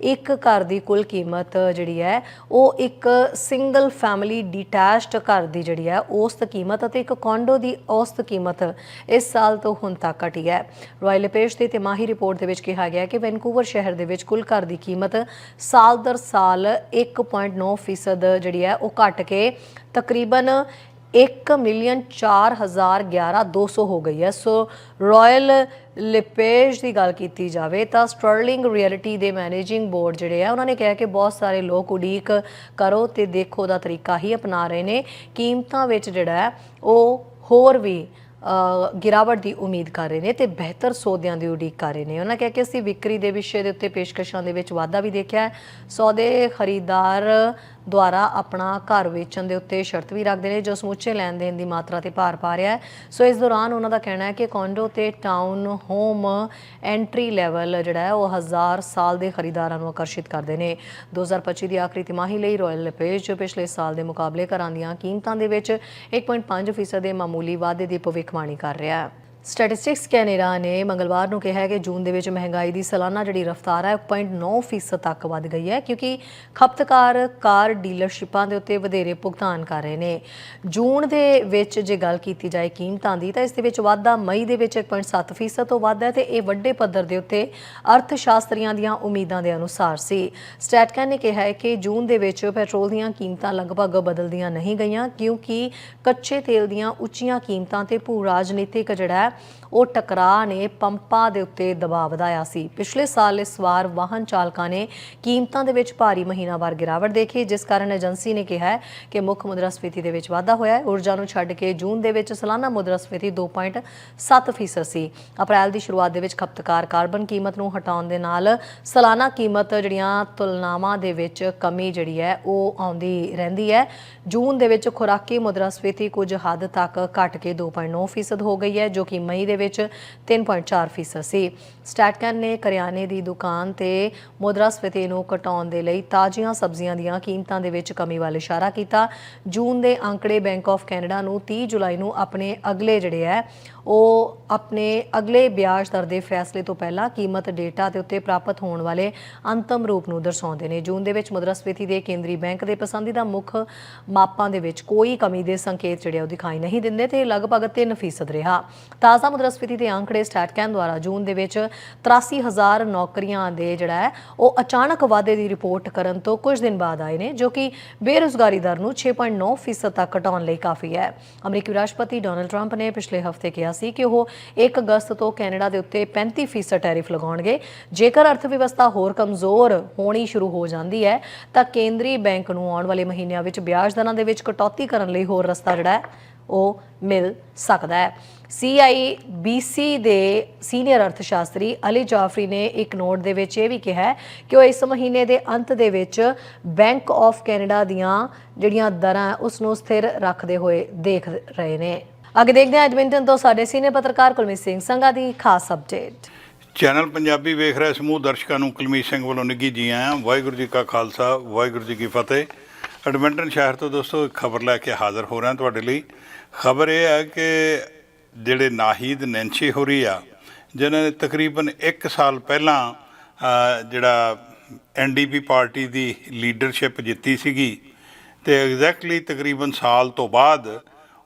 ਇੱਕ ਘਰ ਦੀ ਕੁੱਲ ਕੀਮਤ ਜਿਹੜੀ ਹੈ, ਉਹ ਇੱਕ ਸਿੰਗਲ ਫੈਮਿਲੀ ਡਿਟੈਚਡ ਘਰ ਦੀ ਜਿਹੜੀ ਹੈ, ਔਸਤ ਕੀਮਤ ਅਤੇ ਇੱਕ ਕੌਂਡੋ ਦੀ ਔਸਤ ਕੀਮਤ ਇਸ ਸਾਲ ਤੋਂ ਹੁਣ ਤੱਕ ਘਟੀ ਹੈ। ਰਾਇਲ ਲਪੇਸ਼ ਦੀ ਤਿਮਾਹੀ ਰਿਪੋਰਟ ਦੇ ਵਿੱਚ ਕਿਹਾ ਗਿਆ ਕਿ ਵੈਨਕੂਵਰ ਸ਼ਹਿਰ ਦੇ ਵਿੱਚ ਕੁੱਲ ਘਰ ਦੀ ਕੀਮਤ ਸਾਲ ਦਰ ਸਾਲ 1.9% ਜਿਹੜੀ ਹੈ ਉਹ ਘਟ ਕੇ ਤਕਰੀਬਨ 1 ਮਿਲੀਅਨ 411200 ਹੋ ਗਈ ਹੈ। ਸੋ ਰਾਇਲ ਲਿਪੇਜ ਦੀ ਗੱਲ ਕੀਤੀ ਜਾਵੇ ਤਾਂ ਸਟਰਲਿੰਗ ਰਿਐਲਿਟੀ ਦੇ ਮੈਨੇਜਿੰਗ ਬੋਰਡ ਜਿਹੜੇ ਆ, ਉਹਨਾਂ ਨੇ ਕਿਹਾ ਕਿ ਬਹੁਤ ਸਾਰੇ ਲੋਕ ਉਡੀਕ ਕਰੋ ਤੇ ਦੇਖੋ ਦਾ ਤਰੀਕਾ ਹੀ ਅਪਣਾ ਰਹੇ ਨੇ। ਕੀਮਤਾਂ ਵਿੱਚ ਜਿਹੜਾ ਹੈ ਉਹ ਹੋਰ ਵੀ ਗਿਰਾਵਟ ਦੀ ਉਮੀਦ ਕਰ ਰਹੇ ਨੇ ਤੇ ਬਿਹਤਰ ਸੌਦਿਆਂ ਦੀ ਉਡੀਕ ਕਰ ਰਹੇ ਨੇ। ਉਹਨਾਂ ਕਿਹਾ ਕਿ ਅਸੀਂ ਵਿਕਰੀ ਦੇ ਵਿਸ਼ੇ ਦੇ ਉੱਤੇ ਪੇਸ਼ਕਸ਼ਾਂ ਦੇ ਵਿੱਚ ਵਾਧਾ ਵੀ ਦੇਖਿਆ ਹੈ। ਸੌਦੇ ਖਰੀਦਦਾਰ ਦੁਆਰਾ ਆਪਣਾ ਘਰ ਵੇਚਣ ਦੇ ਉੱਤੇ ਸ਼ਰਤ ਵੀ ਰੱਖਦੇ ਨੇ, ਜੋ ਸਮੁੱਚੇ ਲੈਣ ਦੇਣ ਦੀ ਮਾਤਰਾ ਤੇ ਭਾਰ ਪਾ ਰਿਹਾ ਹੈ। ਸੋ ਇਸ ਦੌਰਾਨ ਉਹਨਾਂ ਦਾ ਕਹਿਣਾ ਹੈ ਕਿ ਕੌਂਡੋ ਤੇ ਟਾਊਨ ਹੋਮ ਐਂਟਰੀ ਲੈਵਲ ਜਿਹੜਾ ਹੈ, ਉਹ ਹਜ਼ਾਰ ਸਾਲ ਦੇ ਖਰੀਦਦਾਰਾਂ ਨੂੰ ਆਕਰਸ਼ਿਤ ਕਰਦੇ ਨੇ। 2025 ਦੀ ਆਖਰੀ ਤਿਮਾਹੀ ਲਈ ਰਾਇਲ ਲਿਪੇਜ ਪਿਛਲੇ ਸਾਲ ਦੇ ਮੁਕਾਬਲੇ ਘਰਾਂ ਦੀਆਂ ਕੀਮਤਾਂ ਦੇ ਵਿੱਚ 1.5% ਦੇ ਮਾਮੂਲੀ ਵਾਧੇ ਦੀ ਭਵਿੱਖਬਾਣੀ ਕਰ ਰਿਹਾ ਹੈ। ਸਟੈਟਿਸਟਿਕਸ ਕੈਨੇਡਾ ਨੇ ਮੰਗਲਵਾਰ ਨੂੰ ਕਿਹਾ ਹੈ ਕਿ ਜੂਨ ਦੇ ਵਿੱਚ ਮਹਿੰਗਾਈ ਦੀ ਸਾਲਾਨਾ ਜਿਹੜੀ ਰਫ਼ਤਾਰ ਹੈ 0.9% ਤੱਕ ਵੱਧ ਗਈ ਹੈ ਕਿਉਂਕਿ ਖਪਤਕਾਰ ਕਾਰ ਡੀਲਰਸ਼ਿਪਾਂ ਦੇ ਉੱਤੇ ਵਧੇਰੇ ਭੁਗਤਾਨ ਕਰ ਰਹੇ ਨੇ। ਜੂਨ ਦੇ ਵਿੱਚ ਜੇ ਗੱਲ ਕੀਤੀ ਜਾਏ ਕੀਮਤਾਂ ਦੀ, ਤਾਂ ਇਸ ਦੇ ਵਿੱਚ ਵਾਧਾ ਮਈ ਦੇ ਵਿੱਚ 1.7% ਤੋਂ ਵੱਧ ਹੈ ਤੇ ਇਹ ਵੱਡੇ ਪੱਧਰ ਦੇ ਉੱਤੇ ਅਰਥ ਸ਼ਾਸਤਰੀਆਂ ਦੀਆਂ ਉਮੀਦਾਂ ਦੇ ਅਨੁਸਾਰ ਸੀ। ਸਟੈਟਕਨ ਨੇ ਕਿਹਾ ਹੈ ਕਿ ਜੂਨ ਦੇ ਵਿੱਚ ਪੈਟਰੋਲ ਦੀਆਂ ਕੀਮਤਾਂ ਲਗਭਗ ਬਦਲਦੀਆਂ ਨਹੀਂ ਗਈਆਂ ਕਿਉਂਕਿ ਕੱਚੇ ਤੇਲ ਦੀਆਂ ਉੱਚੀਆਂ ਕੀਮਤਾਂ ਤੇ ਭੂ ਰਾਜਨੀਤਿਕ ਜਿਹੜਾ ਉਹ ਟਕਰਾਅ ਨੇ ਪੰਪਾਂ ਦੇ ਉੱਤੇ ਦਬਾਅ ਵਧਾਇਆ ਸੀ। ਪਿਛਲੇ ਸਾਲ ਇਸ ਵਾਰ ਵਾਹਨ ਚਾਲਕਾਂ ਨੇ ਕੀਮਤਾਂ ਦੇ ਵਿੱਚ ਭਾਰੀ ਮਹੀਨਾਵਾਰ ਗਿਰਾਵਟ ਦੇਖੀ, ਜਿਸ ਕਾਰਨ ਏਜੰਸੀ ਨੇ ਕਿਹਾ ਹੈ ਕਿ ਮੁੱਖ ਮੁਦਰਾਸਫੀਤੀ ਦੇ ਵਿੱਚ ਵਾਧਾ ਹੋਇਆ ਹੈ। ਊਰਜਾ ਨੂੰ ਛੱਡ ਕੇ ਜੂਨ ਦੇ ਵਿੱਚ ਸਾਲਾਨਾ ਮੁਦਰਾਸਫੀਤੀ 2.7% ਸੀ। ਅਪ੍ਰੈਲ ਦੀ ਸ਼ੁਰੂਆਤ ਦੇ ਵਿੱਚ ਖਪਤਕਾਰ ਕਾਰਬਨ ਕੀਮਤ ਨੂੰ ਹਟਾਉਣ ਦੇ ਨਾਲ ਸਾਲਾਨਾ ਕੀਮਤ ਜਿਹੜੀਆਂ ਤੁਲਨਾਵਾਂ ਦੇ ਵਿੱਚ ਕਮੀ ਜਿਹੜੀ ਹੈ, ਉਹ ਆਉਂਦੀ ਰਹਿੰਦੀ ਹੈ। ਜੂਨ ਦੇ ਵਿੱਚ ਖੁਰਾਕੀ ਮੁਦਰਾਸਫੀਤੀ ਕੁਝ ਹੱਦ ਤੱਕ ਘਟ ਕੇ 2.9% ਹੋ ਗਈ ਹੈ, ਜੋ ਕਿ ਮਈ ਦੇ ਵਿੱਚ 3.4% ਸੀ। ਸਟੈਟਕਨ ਨੇ ਕਰਿਆਨੇ ਦੀ ਦੁਕਾਨ ਤੇ ਮੁਦਰਾਸਫੀਤੀ ਨੂੰ ਘਟਾਉਣ ਦੇ ਲਈ ਤਾਜ਼ੀਆਂ ਸਬਜ਼ੀਆਂ ਦੀਆਂ ਕੀਮਤਾਂ ਦੇ ਵਿੱਚ ਕਮੀ ਵੱਲ ਇਸ਼ਾਰਾ ਕੀਤਾ। ਜੂਨ ਦੇ ਅੰਕੜੇ ਬੈਂਕ ਆਫ ਕੈਨੇਡਾ ਨੂੰ 30 ਜੁਲਾਈ ਨੂੰ ਆਪਣੇ ਅਗਲੇ ਜਿਹੜੇ ਹੈ, ਉਹ ਆਪਣੇ ਅਗਲੇ ਵਿਆਜ ਦਰ ਦੇ ਫੈਸਲੇ ਤੋਂ ਪਹਿਲਾਂ ਕੀਮਤ ਡੇਟਾ ਦੇ ਉੱਤੇ ਪ੍ਰਾਪਤ ਹੋਣ ਵਾਲੇ ਅੰਤਮ ਰੂਪ ਨੂੰ ਦਰਸਾਉਂਦੇ ਨੇ। ਜੂਨ ਦੇ ਵਿੱਚ ਮੁਦਰਾਸਫੀਤੀ ਦੇ ਕੇਂਦਰੀ ਬੈਂਕ ਦੇ ਪਸੰਦੀਦਾ ਮੁੱਖ ਮਾਪਾਂ ਦੇ ਵਿੱਚ ਕੋਈ ਕਮੀ ਦੇ ਸੰਕੇਤ ਜਿਹੜੇ ਉਹ ਦਿਖਾਈ ਨਹੀਂ ਦਿੰਦੇ ਤੇ ਲਗਭਗ 3% ਰਿਹਾ। ਤਾਜ਼ਾ ਮੁਦਰਾਸਫੀਤੀ ਦੇ ਅੰਕੜੇ ਸਟੈਟਕੈਨ ਦੁਆਰਾ ਜੂਨ ਦੇ ਵਿੱਚ 83000 ਨੌਕਰੀਆਂ ਦੇ ਜਿਹੜਾ ਹੈ, ਉਹ ਅਚਾਨਕ ਵਾਧੇ ਦੀ ਰਿਪੋਰਟ ਕਰਨ ਤੋਂ ਕੁਝ ਦਿਨ ਬਾਅਦ ਆਏ ਨੇ, ਜੋ ਕਿ ਬੇਰੁਜ਼ਗਾਰੀ ਦਰ ਨੂੰ 6.9% ਤੱਕ ਘਟਾਉਣ ਲਈ ਕਾਫੀ ਹੈ। ਅਮਰੀਕੀ ਰਾਸ਼ਟਰਪਤੀ ਡੋਨਲਡ ਟਰੰਪ ਨੇ ਪਿਛਲੇ ਹਫ਼ਤੇ ਕਿਹਾ ਸੀ ਕਿ ਉਹ 1 ਅਗਸਤ ਤੋਂ ਕੈਨੇਡਾ ਦੇ ਉੱਤੇ 35% ਟੈਰਿਫ ਲਗਾਉਣਗੇ। ਜੇਕਰ ਅਰਥ ਵਿਵਸਥਾ ਹੋਰ ਕਮਜ਼ੋਰ ਹੋਣੀ ਸ਼ੁਰੂ ਹੋ ਜਾਂਦੀ ਹੈ, ਤਾਂ ਕੇਂਦਰੀ ਬੈਂਕ ਨੂੰ ਆਉਣ ਵਾਲੇ ਮਹੀਨਿਆਂ ਵਿੱਚ ਵਿਆਜ ਦਰਾਂ ਦੇ ਵਿੱਚ ਕਟੌਤੀ ਕਰਨ ਲਈ ਹੋਰ ਰਸਤਾ ਜਿਹੜਾ ਹੈ ਉਹ ਮਿਲ ਸਕਦਾ ਹੈ। CIBC ਦੇ ਸੀਨੀਅਰ ਅਰਥ ਸ਼ਾਸਤਰੀ ਅਲੀ ਜਾਫਰੀ ਨੇ ਇੱਕ ਨੋਟ ਦੇ ਵਿੱਚ ਇਹ ਵੀ ਕਿਹਾ ਕਿ ਉਹ ਇਸ ਮਹੀਨੇ ਦੇ ਅੰਤ ਦੇ ਵਿੱਚ ਬੈਂਕ ਆਫ ਕੈਨੇਡਾ ਦੀਆਂ ਜਿਹੜੀਆਂ ਦਰਾਂ ਉਸ ਨੂੰ ਸਥਿਰ ਰੱਖਦੇ ਹੋਏ ਦੇਖ ਰਹੇ ਨੇ। ਅੱਗੇ ਦੇਖਦੇ ਹਾਂ ਐਡਮਿੰਟਨ ਤੋਂ ਸਾਡੇ ਸੀਨੀਅਰ ਪੱਤਰਕਾਰ ਕੁਲਮੀਤ ਸਿੰਘ ਸੰਘਾ ਦੀ ਖਾਸ ਅਪਡੇਟ ਚੈਨਲ ਪੰਜਾਬੀ ਵੇਖ ਰਹੇ ਸਮੂਹ ਦਰਸ਼ਕਾਂ ਨੂੰ ਕੁਲਮੀਤ ਸਿੰਘ ਵੱਲੋਂ ਨਿੱਘੀ ਜੀ ਆਇਆਂ ਵਾਹਿਗੁਰੂ ਜੀ ਕਾ ਖਾਲਸਾ, ਵਾਹਿਗੁਰੂ ਜੀ ਕੀ ਫਤਿਹ। ਐਡਮਿੰਟਨ ਸ਼ਹਿਰ ਤੋਂ ਦੋਸਤੋ ਇੱਕ ਖਬਰ ਲੈ ਕੇ ਹਾਜ਼ਰ ਹੋ ਰਿਹਾ ਤੁਹਾਡੇ ਲਈ। ਖਬਰ ਇਹ ਹੈ ਕਿ ਜਿਹੜੇ ਨਾਹੀਦ ਨੈਂਚੀ ਹੋਰੀ ਆ ਜਿਨ੍ਹਾਂ ਨੇ ਤਕਰੀਬਨ 1 ਸਾਲ ਪਹਿਲਾਂ ਅ, ਜਿਹੜਾ ਐਨਡੀਪੀ ਪਾਰਟੀ ਦੀ ਲੀਡਰਸ਼ਿਪ ਜਿੱਤੀ ਸੀਗੀ ਤੇ ਐਗਜ਼ੈਕਟਲੀ ਤਕਰੀਬਨ ਸਾਲ ਤੋਂ ਬਾਅਦ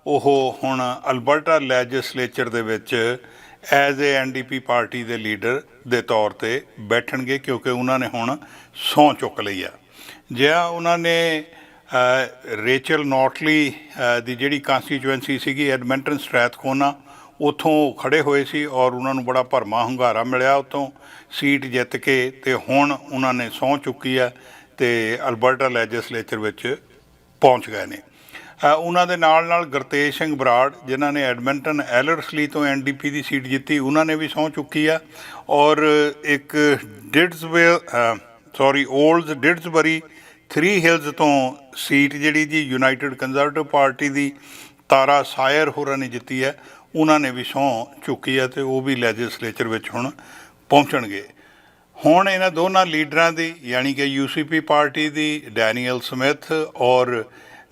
ਉਹ ਹੁਣ ਅਲਬਰਟਾ ਲੈਜਿਸਲੇਚਰ ਦੇ ਵਿੱਚ ਐਜ਼ ਏ ਐਨਡੀਪੀ ਪਾਰਟੀ ਦੇ ਲੀਡਰ ਦੇ ਤੌਰ ਤੇ ਬੈਠਣਗੇ ਕਿਉਂਕਿ ਉਹਨਾਂ ਨੇ ਹੁਣ ਸਹੁੰ ਚੁੱਕ ਲਈ ਆ। ਜਿਆ ਉਹਨਾਂ ਨੇ ਰੇਚਲ ਨੋਟਲੀ ਦੀ ਜਿਹੜੀ ਕਨਸਟੀਚੁਐਂਸੀ ਸੀਗੀ ਐਡਮਿੰਟਨ ਸਟ੍ਰੈਥਕੋਨਾ ਉੱਥੋਂ ਉਹ ਖੜੇ ਹੋਏ ਸੀ ਔਰ ਉਹਨਾਂ ਨੂੰ ਬੜਾ ਭਰਮਾ ਹੁੰਗਾਰਾ ਮਿਲਿਆ ਉੱਥੋਂ। ਸੀਟ ਜਿੱਤ ਕੇ ਤੇ ਹੁਣ ਉਹਨਾਂ ਨੇ ਸਹੁੰ ਚੁੱਕੀ ਆ ਤੇ ਅਲਬਰਟਾ ਲੈਜਿਸਲੇਚਰ ਵਿੱਚ ਪਹੁੰਚ ਗਏ ਨੇ। ਉਹਨਾਂ ਦੇ ਨਾਲ ਨਾਲ ਗੁਰਤੇਜ ਸਿੰਘ ਬਰਾੜ, ਜਿਨ੍ਹਾਂ ਨੇ ਐਡਮਿੰਟਨ ਐਲਰਸਲੀ ਤੋਂ ਐਨਡੀਪੀ ਦੀ ਸੀਟ ਜਿੱਤੀ, ਉਹਨਾਂ ਨੇ ਵੀ ਸਹੁੰ ਚੁੱਕੀ ਆ ਔਰ ਇੱਕ ਡਿਡਸਵੇ sorry Olds Didsbury three hills ਤੋਂ ਸੀਟ ਜਿਹੜੀ ਜੀ ਯੂਨਾਈਟਿਡ ਕੰਜ਼ਰਵੇਟਿਵ ਪਾਰਟੀ ਦੀ ਤਾਰਾ ਸਾਇਰ ਹੋਰਾਂ ਨੇ ਜਿੱਤੀ ਹੈ, ਉਹਨਾਂ ਨੇ ਵੀ ਸਹੁੰ ਚੁੱਕੀ ਹੈ ਤੇ ਉਹ ਵੀ ਲੈਜਿਸਲੇਚਰ ਵਿੱਚ ਹੁਣ ਪਹੁੰਚਣਗੇ। ਹੁਣ ਇਹਨਾਂ ਦੋਨਾਂ ਲੀਡਰਾਂ ਦੀ, ਯਾਨੀ ਕਿ ਯੂਸੀਪੀ ਪਾਰਟੀ ਦੀ ਡੈਨੀਅਲ ਸਮਿਥ ਔਰ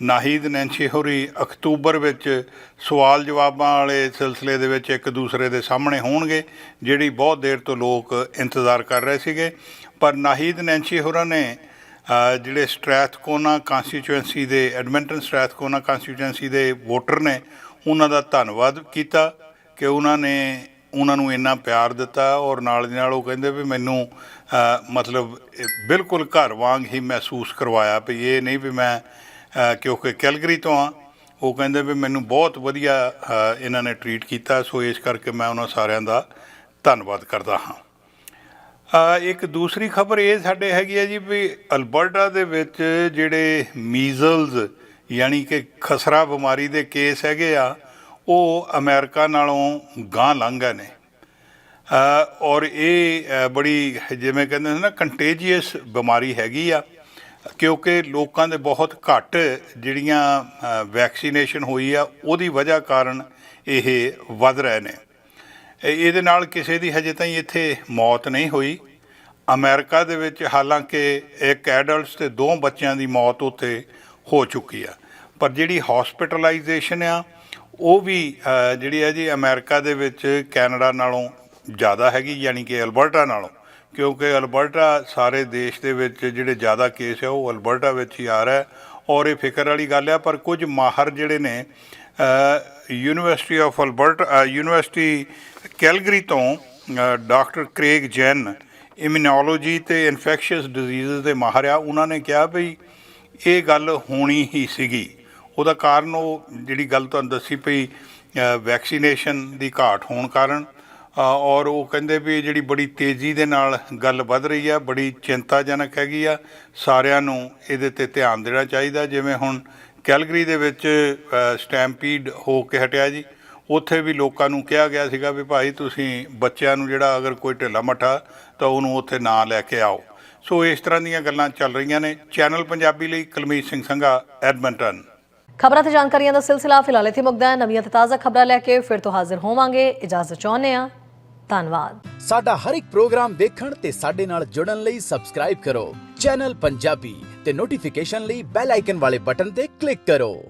ਨਾਹੀਦ ਨੈਂਚੀ ਹੋਰੀ ਅਕਤੂਬਰ ਵਿੱਚ ਸਵਾਲ ਜਵਾਬਾਂ ਵਾਲੇ ਸਿਲਸਿਲੇ ਦੇ ਵਿੱਚ ਇੱਕ ਦੂਸਰੇ ਦੇ ਸਾਹਮਣੇ ਹੋਣਗੇ, ਜਿਹੜੀ ਬਹੁਤ ਦੇਰ ਤੋਂ ਲੋਕ ਇੰਤਜ਼ਾਰ ਕਰ ਰਹੇ ਸੀਗੇ। ਪਰ ਨਾਹੀਦ ਨੈਂਚੀ ਹੋਰਾਂ ਨੇ ਜਿਹੜੇ ਸਟ੍ਰੈਥਕੋਨਾ ਕਨਸਟੀਚੁਐਂਸੀ ਦੇ ਐਡਮਿੰਟਨ ਸਟ੍ਰੈਥਕੋਨਾ ਕਨਸਟੀਚੁਐਂਸੀ ਦੇ ਵੋਟਰ ਨੇ, ਉਹਨਾਂ ਦਾ ਧੰਨਵਾਦ ਕੀਤਾ ਕਿ ਉਹਨਾਂ ਨੇ ਉਹਨਾਂ ਨੂੰ ਇੰਨਾ ਪਿਆਰ ਦਿੱਤਾ ਔਰ ਨਾਲ ਦੀ ਨਾਲ ਉਹ ਕਹਿੰਦੇ ਵੀ ਮੈਨੂੰ ਮਤਲਬ ਬਿਲਕੁਲ ਘਰ ਵਾਂਗ ਹੀ ਮਹਿਸੂਸ ਕਰਵਾਇਆ ਵੀ ਇਹ ਨਹੀਂ ਵੀ ਮੈਂ ਕਿਉਂਕਿ ਕੈਲਗਰੀ ਤੋਂ ਆ ਉਹ ਕਹਿੰਦੇ ਵੀ ਮੈਨੂੰ ਬਹੁਤ ਵਧੀਆ ਇਹਨਾਂ ਨੇ ਟਰੀਟ ਕੀਤਾ, ਸੋ ਇਸ ਕਰਕੇ ਮੈਂ ਉਹਨਾਂ ਸਾਰਿਆਂ ਦਾ ਧੰਨਵਾਦ ਕਰਦਾ ਹਾਂ। ਇੱਕ ਦੂਸਰੀ ਖਬਰ ਇਹ ਸਾਡੇ ਹੈਗੀ ਹੈ ਜੀ ਵੀ ਅਲਬਰਟਾ ਦੇ ਵਿੱਚ ਜਿਹੜੇ ਮੀਜ਼ਲਸ ਯਾਨੀ ਕਿ ਖਸਰਾ ਬਿਮਾਰੀ ਦੇ ਕੇਸ ਹੈਗੇ ਆ, ਉਹ ਅਮਰੀਕਾ ਨਾਲੋਂ ਗਾਂ ਲੰਘ ਨੇ। ਔਰ ਇਹ ਬੜੀ ਜਿਵੇਂ ਕਹਿੰਦੇ ਨੇ ਨਾ ਕੰਟੇਜੀਅਸ ਬਿਮਾਰੀ ਹੈਗੀ ਆ, ਕਿਉਂਕਿ ਲੋਕਾਂ ਦੇ ਬਹੁਤ ਘੱਟ ਜਿਹੜੀਆਂ ਵੈਕਸੀਨੇਸ਼ਨ ਹੋਈ ਆ, ਉਹਦੀ ਵਜ੍ਹਾ ਕਾਰਨ ਇਹ ਵੱਧ ਰਹੇ ਨੇ। ਇਹਦੇ ਨਾਲ ਕਿਸੇ ਦੀ ਹਜੇ ਤਾਈਂ ਇੱਥੇ ਮੌਤ ਨਹੀਂ ਹੋਈ। ਅਮਰੀਕਾ ਦੇ ਵਿੱਚ ਹਾਲਾਂਕਿ ਇੱਕ ਐਡਲਟਸ ਤੇ ਦੋ ਬੱਚਿਆਂ ਦੀ ਮੌਤ ਉੱਥੇ ਹੋ ਚੁੱਕੀ ਆ। ਪਰ ਜਿਹੜੀ ਹਸਪੀਟਲਾਈਜੇਸ਼ਨ ਆ, ਉਹ ਵੀ ਜਿਹੜੀ ਹੈ ਜੀ ਅਮਰੀਕਾ ਦੇ ਵਿੱਚ ਕੈਨੇਡਾ ਨਾਲੋਂ ਜ਼ਿਆਦਾ ਹੈਗੀ, ਯਾਨੀ ਕਿ ਅਲਬਰਟਾ ਨਾਲੋਂ। ਕਿਉਂਕਿ ਅਲਬਰਟਾ ਸਾਰੇ ਦੇਸ਼ ਦੇ ਵਿੱਚ ਜਿਹੜੇ ਜ਼ਿਆਦਾ ਕੇਸ ਆ, ਉਹ ਅਲਬਰਟਾ ਵਿੱਚ ਹੀ ਆ ਰਿਹਾ ਔਰ ਇਹ ਫਿਕਰ ਵਾਲੀ ਗੱਲ ਆ, ਪਰ ਕੁਝ ਮਾਹਰ ਜਿਹੜੇ ਨੇ university of Alberta university Calgary ਤੋਂ ਡਾਕਟਰ ਕ੍ਰੇਗ ਜੈਨ ਇਮਿਊਨੋਲੋਜੀ ਤੇ ਇਨਫੈਕਸ਼ੀਅਸ ਡਿਜ਼ੀਜ਼ਸ ਦੇ ਮਾਹਰ ਆ, ਉਹਨਾਂ ਨੇ ਕਿਹਾ ਵੀ ਇਹ ਗੱਲ ਹੋਣੀ ਹੀ ਸੀਗੀ। ਉਹਦਾ ਕਾਰਨ ਉਹ ਜਿਹੜੀ ਗੱਲ ਤੁਹਾਨੂੰ ਦੱਸੀ ਪਈ ਵੈਕਸੀਨੇਸ਼ਨ ਦੀ ਘਾਟ ਹੋਣ ਕਾਰਨ ਔਰ ਉਹ ਕਹਿੰਦੇ ਵੀ ਜਿਹੜੀ ਬੜੀ ਤੇਜ਼ੀ ਦੇ ਨਾਲ ਗੱਲ ਵੱਧ ਰਹੀ ਆ, ਬੜੀ ਚਿੰਤਾਜਨਕ ਹੈਗੀ ਆ, ਸਾਰਿਆਂ ਨੂੰ ਇਹਦੇ ਤੇ ਧਿਆਨ ਦੇਣਾ ਚਾਹੀਦਾ। ਜਿਵੇਂ ਹੁਣ ਕੈਲਗਰੀ ਦੇ ਵਿੱਚ ਸਟੈਂਪੀਡ ਹੋ ਕੇ ਹਟਿਆ ਜੀ। ਉੱਥੇ ਵੀ ਲੋਕਾਂ ਨੂੰ ਕਿਹਾ ਗਿਆ ਸੀਗਾ ਵੀ ਭਾਈ ਤੁਸੀਂ ਬੱਚਿਆਂ ਨੂੰ ਜਿਹੜਾ ਅਗਰ ਕੋਈ ਢਿੱਲਾ ਮੱਠਾ ਤਾਂ ਉਹਨੂੰ ਉੱਥੇ ਨਾ ਲੈ ਕੇ ਆਓ। ਸੋ ਇਸ ਤਰ੍ਹਾਂ ਦੀਆਂ ਗੱਲਾਂ ਚੱਲ ਰਹੀਆਂ ਨੇ। ਚੈਨਲ ਪੰਜਾਬੀ ਲਈ ਕੁਲਮੀਤ ਸਿੰਘ ਸੰਘਾ ਐਡਮੰਟਨ। ਖਬਰਾਂ ਤੇ ਜਾਣਕਾਰੀਆਂ ਦਾ ਸਿਲਸਿਲਾ ਫਿਲਹਾਲ ਇੱਥੇ ਮੁੱਕਦਾ ਹੈ। ਨਵੀਆਂ ਤੇ ਤਾਜ਼ਾ ਖਬਰਾਂ ਲੈ ਕੇ ਫਿਰ ਤੋਂ ਹਾਜ਼ਰ ਹੋਵਾਂਗੇ। ਇਜਾਜ਼ਤ ਚਾਹੁੰਦੇ ਹਾਂ। ਧੰਨਵਾਦ। ਸਾਡਾ ਹਰ ਇੱਕ ਪ੍ਰੋਗਰਾਮ ਦੇਖਣ ਤੇ ਸਾਡੇ ਨਾਲ ਜੁੜਨ ਲਈ ਸਬਸਕ੍ਰਾਈਬ ਕਰੋ। ਚੈਨਲ ਪੰਜਾਬੀ ਤੇ ਨੋਟੀਫਿਕੇਸ਼ਨ ਲਈ ਬੈਲ ਆਈਕਨ ਵਾਲੇ ਬਟਨ ਤੇ ਕਲਿੱਕ ਕਰੋ।